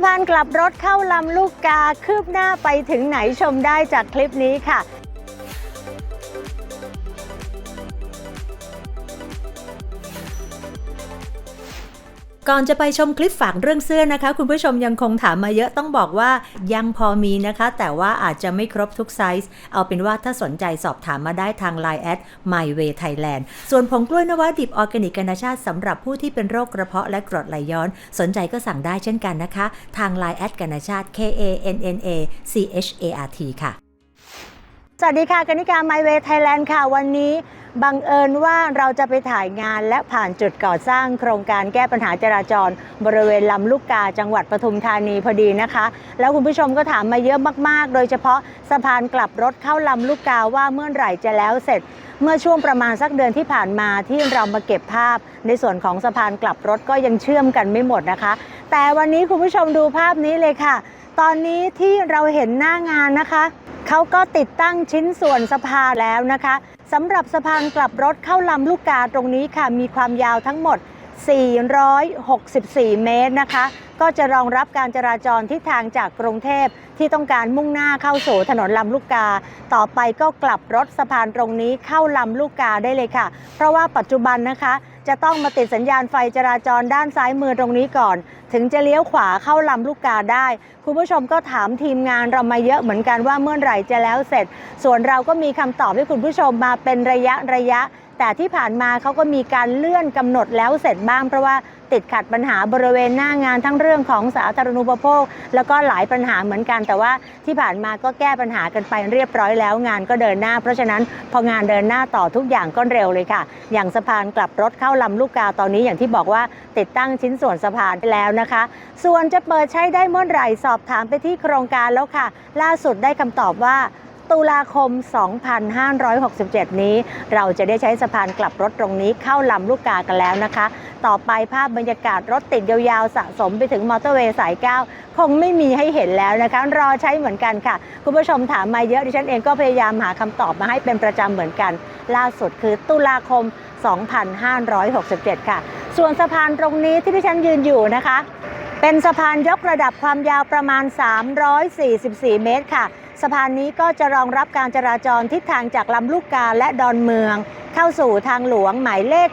ะพานกลับรถเข้าลำลูกกาคืบหน้าไปถึงไหนชมได้จากคลิปนี้ค่ะ ก่อนจะไปชมคลิปฝากเรื่องเสื้อนะคะ คุณผู้ชมยังคงถามมาเยอะต้องบอกว่ายังพอมีนะคะ แต่ว่าอาจจะไม่ครบทุกไซส์ เอาเป็นว่าถ้าสนใจสอบถามมาได้ทาง Line แอด MyWay Thailand ส่วนผงกล้วยนวดิบออร์แกนิกกันาชาติสำหรับผู้ที่เป็นโรคกระเพาะและกรดไหลย้อน สนใจก็สั่งได้เช่นกันนะคะ ทาง Line แอดกันาชาติ K A N N A C H A R T ค่ะ สวัสดีค่ะกนิการ My Way Thailand ค่ะ วันนี้บังเอิญว่าเราจะไปถ่ายงานและผ่านจุดก่อสร้างโครงการแก้ปัญหาจราจร บริเวณลำลูกกาจังหวัดปทุมธานีพอดีนะคะ แล้วคุณผู้ชมก็ถามมาเยอะมาก ๆ โดยเฉพาะสะพานกลับรถเข้าลำลูกกาว่าเมื่อไหร่จะแล้วเสร็จ เมื่อช่วงประมาณสักเดือนที่ผ่านมาที่เรามาเก็บภาพ ในส่วนของสะพานกลับรถก็ยังเชื่อมกันไม่หมดนะคะ แต่วันนี้คุณผู้ชมดูภาพนี้เลยค่ะ ตอนนี้ที่เราเห็นหน้างานนะคะ เขาก็ติดตั้งชิ้นส่วนสะพานแล้วนะคะสำหรับสะพานกลับรถเข้าลำลูกกาตรงนี้ค่ะ มีความยาวทั้งหมด 464 เมตรนะคะ ก็จะรองรับการจราจรที่ทางจากกรุงเทพที่ต้องการมุ่งหน้าเข้าสู่ถนนลำลูกกา ต่อไปก็กลับรถสะพานตรงนี้เข้าลำลูกกาได้เลยค่ะ เพราะว่าปัจจุบันนะคะ จะต้องมาติดสัญญาณไฟจราจรด้านซ้ายมือตรงนี้ก่อน ถึงจะเลี้ยวขวาเข้าลำลูกกาได้ คุณผู้ชมก็ถามทีมงานเรามาเยอะเหมือนกันว่าเมื่อไหร่จะแล้วเสร็จ ส่วนเราก็มีคำตอบให้คุณผู้ชมมาเป็นระยะระยะ แต่ที่ผ่านมาเขาก็มีการเลื่อนกำหนดแล้วเสร็จบ้างเพราะว่าติดขัดปัญหาบริเวณหน้างานทั้งเรื่องของสาธารณูปโภค แล้วก็หลายปัญหาเหมือนกัน แต่ว่าที่ผ่านมาก็แก้ปัญหากันไปเรียบร้อยแล้วงานก็เดินหน้า เพราะฉะนั้นพองานเดินหน้าต่อทุกอย่างก็เร็วเลยค่ะ อย่างสะพานกลับรถเข้าลำลูกกาตอนนี้อย่างที่บอกว่าติดตั้งชิ้นส่วนสะพานไปแล้วนะคะ ส่วนจะเปิดใช้ได้เมื่อไหร่สอบถามไปที่โครงการแล้วค่ะ ล่าสุดได้คำตอบว่า ตุลาคม 2567 นี้ เราจะได้ใช้สะพานกลับรถตรงนี้เข้าลำลูกกากันแล้วนะคะ ต่อไปภาพบรรยากาศรถติดยาวๆ สะสมไปถึงมอเตอร์เวย์สาย 9 คงไม่มีให้เห็นแล้วนะคะ รอใช้เหมือนกันค่ะ คุณผู้ชมถามมาเยอะดิฉันเองก็พยายามหาคำตอบมาให้เป็นประจำเหมือนกัน ล่าสุดคือตุลาคม 2567 ค่ะ ส่วนสะพานตรงนี้ที่ดิฉันยืนอยู่นะคะ เป็นสะพานยกระดับความยาวประมาณ 344 เมตรค่ะ สะพานนี้ก็จะรองรับการจราจรทิศทางจากลำลูกกาและดอนเมือง เข้าสู่ทางหลวงหมายเลข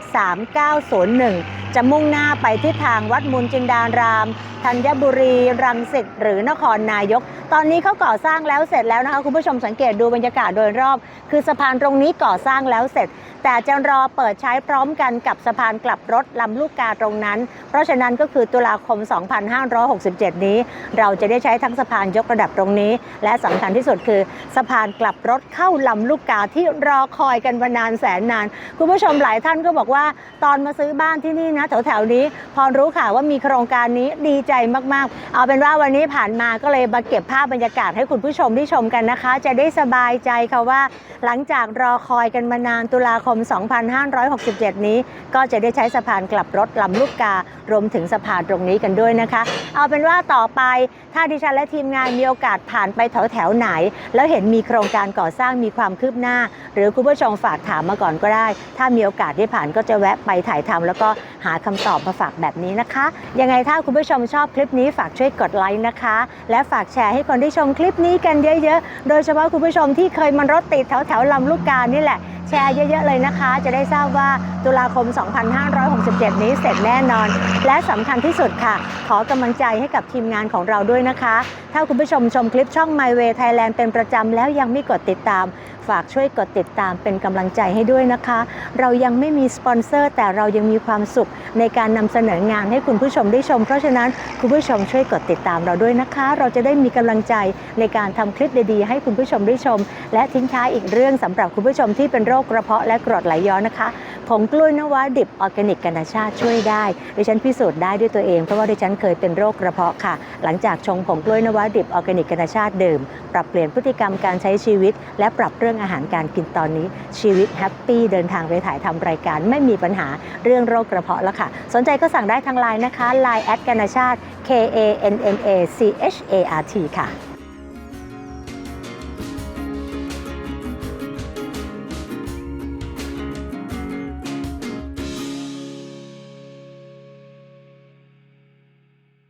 3901 จะมุ่งหน้าไปทิศทางวัดมูลจินดารามธัญบุรี รังสิตหรือนครนายก ตอนนี้เขาก่อสร้างแล้วเสร็จแล้วนะคะคุณผู้ชมสังเกตดูบรรยากาศโดยรอบ คือสะพานตรงนี้ก่อสร้างแล้วเสร็จ แต่จะรอเปิดใช้พร้อมกันกับสะพานกลับรถลำลูกกาตรงนั้น เพราะฉะนั้นก็คือตุลาคม 2567 นี้ เราจะได้ใช้ทั้งสะพานยกระดับตรงนี้ และสำคัญที่สุดคือสะพานกลับรถเข้าลำลูกกาที่รอคอยกันมานานแสนนาน คุณผู้ชมหลายท่านก็บอกว่า ตอนมาซื้อบ้านที่นี่นะแถวๆนี้ พอรู้ข่าวว่ามีโครงการนี้ดีใจมากๆ เอาเป็นว่าวันนี้ผ่านมาก็เลยมาเก็บภาพบรรยากาศให้คุณผู้ชมได้ชมกันนะคะ จะได้สบายใจค่ะว่า หลังจากรอคอยกันมานานตุลาคม 2567 นี้ ก็จะได้ใช้สะพานกลับรถลำลูกการวมถึงสะพานตรงนี้กันด้วยนะคะ เอาเป็นว่าต่อไปถ้าดิฉันและทีมงานมีโอกาสผ่านไปแถวแถวๆไหน แล้วเห็นมีโครงการก่อสร้างมีความคืบหน้า หรือคุณผู้ชมฝากถามมาก่อนก็ได้ ถ้ามีโอกาสได้ผ่านก็จะแวะไปถ่ายทำแล้วก็หาคำตอบมาฝากแบบนี้นะคะ ยังไงถ้าคุณผู้ชมชอบคลิปนี้ฝากช่วยกดไลค์นะคะ และฝากแชร์ให้คนที่ชมคลิปนี้กันเยอะๆ โดยเฉพาะคุณผู้ชมที่เคยมันรถติดแถวแถวๆลำลูกกานี่แหละ แชร์เยอะ ๆ เลยนะคะ จะได้ทราบว่าตุลาคม 2567 นี้เสร็จแน่นอน และสำคัญที่สุดค่ะ ขอกำลังใจให้กับทีมงานของเราด้วยนะคะ ถ้าคุณผู้ชมชมคลิปช่อง My Way Thailand เป็นประจำแล้วยังไม่กดติดตาม ฝากช่วยกดติดตามเป็นกำลังใจให้ด้วยนะคะ เรายังไม่มีสปอนเซอร์ แต่เรายังมีความสุขในการนำเสนองานให้คุณผู้ชมได้ชม เพราะฉะนั้นคุณผู้ชมช่วยกดติดตามเราด้วยนะคะ เราจะได้มีกำลังใจในการทำคลิปดีๆให้คุณผู้ชมได้ชม และทิ้งท้ายอีกเรื่องสำหรับคุณผู้ชมที่เป็นโรคคกระเพาะและกรดไหลย้อนนะคะผงกล้วยนวะดิบออร์แกนิกกันาชาติช่วยได้ดิฉันพิสูจน์ได้ด้วยตัวเอง เพราะว่าดิฉันเคยเป็นโรคกระเพาะค่ะ หลังจากชงผงกล้วยนวะดิบออร์แกนิกกันาชาติดื่ม ปรับเปลี่ยนพฤติกรรมการใช้ชีวิต และปรับเรื่องอาหารการกินตอนนี้ ชีวิตแฮปปี้เดินทางไปถ่ายทำรายการไม่มีปัญหาเรื่องโรคกระเพาะแล้วค่ะ สนใจก็สั่งได้ทางไลน์นะคะ Line แอดกันาชาติ K A N N A C H A R T ค่ะ